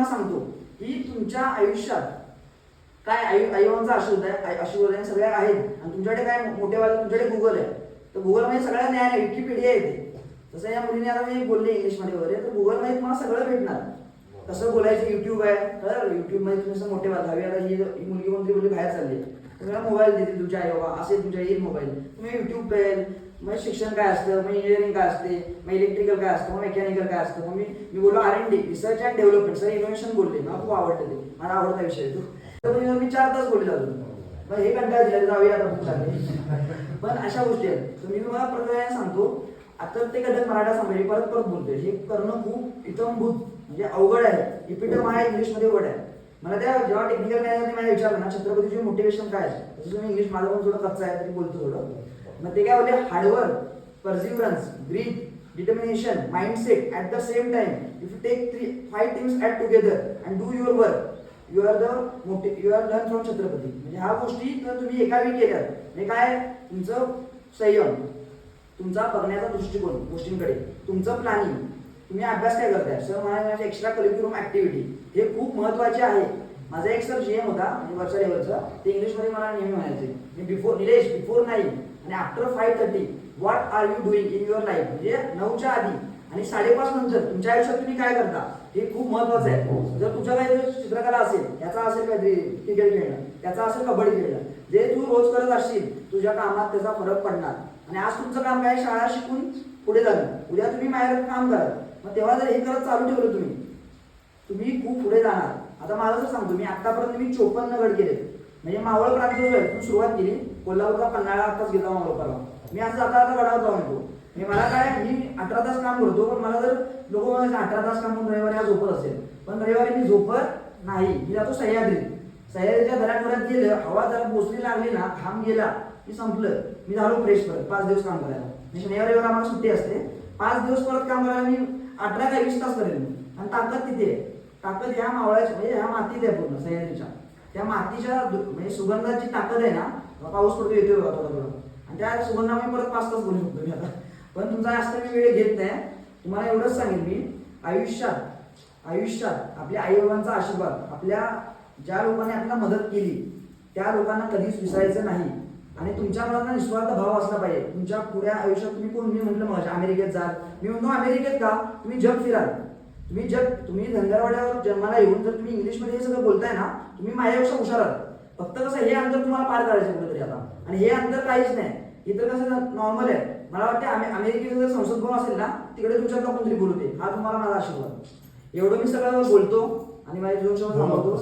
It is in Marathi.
आईबाबांना सांगतो की तुमच्या आयुष्यात काय आई आईबाबांचा आशीर्वाद आहे आशीर्वाद आहे सगळ्या आहेत. आणि तुमच्याकडे काय मोठे वाले तुमच्याकडे गुगल आहे. तर गुगलमध्ये सगळ्या ज्ञान आहे विकिपीडिया येते तसं या मुलीने आता मी बोलले इंग्लिशमध्ये वगैरे तर गुगलमध्ये तुम्हाला सगळं भेटणार. कसं बोलायचं युट्यूब आहे. तर युट्यूबमध्ये तुम्ही असं मोठे दहावी आता ही ही मुलगी कोणती मुली बाहेर चालली. तुम्हाला मोबाईल देतील तुमच्या आई बाबा असे तुमच्या येईल मोबाईल तुम्ही युट्यूब पेल मग शिक्षण काय असतं मग इंजिनिअरिंग काय असते मग इलेक्ट्रिकल काय असतं मग मेकॅनिकल काय असतं मग मी मी बोललो R and D research and development sir innovation बोलले मला खूप आवडतं ते मला आवडता विषय तो तर मी चार तास बोलले जातो मग हे कंटाळ दिला जाऊया आता खूप चालले पण अशा गोष्टी आहेत तर मी तुम्हाला प्रकारे सांगतो आता ते कधी मराठा सांभाळी परत परत बोलतोय हे करणं खूप इतंभूत म्हणजे अवघड आहे इपिटम आहे इंग्लिशमध्ये वर्ड आहे मला त्या जेव्हा टेक्निकल मॅनेजरने मला विचारलं ना छत्रपतीचे मोटिवेशन काय आहे तसं तुम्ही इंग्लिश माझं पण थोडं कच्चा आहे तरी बोलतो थोडं मग ते काय होते hard work perseverance grit determination mindset at the same time if you take three five things at together and do your work you are the मोठे you are learn from Chhatrapati म्हणजे ह्या गोष्टी जर तुम्ही एका वेळी केल्यात. म्हणजे काय? तुमचं संयम तुमचा बघण्याचा दृष्टिकोन गोष्टींकडे तुमचं प्लॅनिंग तुम्ही अभ्यास काय करताय? सर मला एक्स्ट्रा करिक्युलम ऍक्टिव्हिटी हे खूप महत्त्वाचे आहे. माझा एक सर जीएम होता म्हणजे वरच्या लेवलचा ते इंग्लिशमध्ये मला नेहमी म्हणायचे मी बिफोर निलेश बिफोर नाईन आणि after five thirty what are you doing in your life म्हणजे नऊच्या आधी. आणि साडेपाच नंतर तुमच्या आयुष्यात तुम्ही काय करता? हे खूप महत्वाचं आहे. जर तुझ्या काही चित्रकला असेल याचा असेल काहीतरी क्रिकेट खेळणं त्याचा असेल कबड्डी खेळणं जे तू रोज करत असशील तुझ्या कामात त्याचा फरक पडणार. आणि आज तुमचं काम काय? शाळा शिकून पुढे जाणं. उद्या तुम्ही माहेर काम करा मग तेव्हा जर हे करत चालू ठेवलं तुम्ही तुम्ही खूप पुढे जाणार. आता मला जर सांगतो मी आतापर्यंत मी चोपन्न गड केले म्हणजे मावळ प्रांत जो आहे तू सुरुवात केली. कोल्हापूरचा पन्हाळा आताच गेला मावळपाला मी आज आता आता गडावर जाऊन येतो. म्हणजे मला काय मी अठरा तास काम करतो पण मला जर लोक अठरा तास काम करून रविवारी हा झोपत असेल. पण रविवारी मी झोपत नाही. मी जातो सह्याद्रीत सह्याद्रीच्या दऱ्यात गेलं हवा जरा पोचली लागली ना घाम गेला की संपलं. मी झालो फ्रेश परत पाच दिवस काम करायला. म्हणजे शनिवार रविवार आम्हाला सुट्टी असते. पाच दिवस परत काम करायला मी अठरा काय वीस तास करेन आणि ताकद तिथे आहे? ताकद ह्या मावळ्याची म्हणजे ह्या मातीत आहे पूर्ण सह्याद्रीच्या. त्या मातीच्या म्हणजे सुगंधाची ताकद आहे ना पाऊस पडतो येतोय बघा थोडा थोडा. आणि त्या सुगंधामुळे परत पाच तास बोलू शकतो मी आता. पण तुमचा जास्त मी वेळ घेत नाही. तुम्हाला एवढंच सांगेन मी. आयुष्यात आयुष्यात आपल्या आईबाबांचा आशीर्वाद आपल्या ज्या लोकांनी आपल्याला मदत केली त्या लोकांना कधीच विसरायचं नाही. आणि तुमच्या मुलांना निस्वार्थ भाव असला पाहिजे. तुमच्या पुढ्या आयुष्यात तुम्ही कोण? मी म्हटलं मग अमेरिकेत जाल मी म्हणतो अमेरिकेत का? तुम्ही जग फिराल. तुम्ही जग तुम्ही धनगरवाड्यावर जन्माला येऊन जर तुम्ही इंग्लिशमध्ये हे सगळं बोलताय ना तुम्ही माझ्यापेक्षा हुशार आहात. फक्त कसं हे अंतर तुम्हाला पार करायचं कुठेतरी आता. आणि हे अंतर काहीच नाही. इतर कसं नॉर्मल आहे. मला वाटतं अमे- अमेरिकेचं जर संसद भवन असेल ना तिकडे तुमच्यातला कोणतरी बोलते हा तुम्हाला माझा आशीर्वाद. एवढं मी सगळं बोलतो आणि माझे दोन शब्द बोला. थांबवतो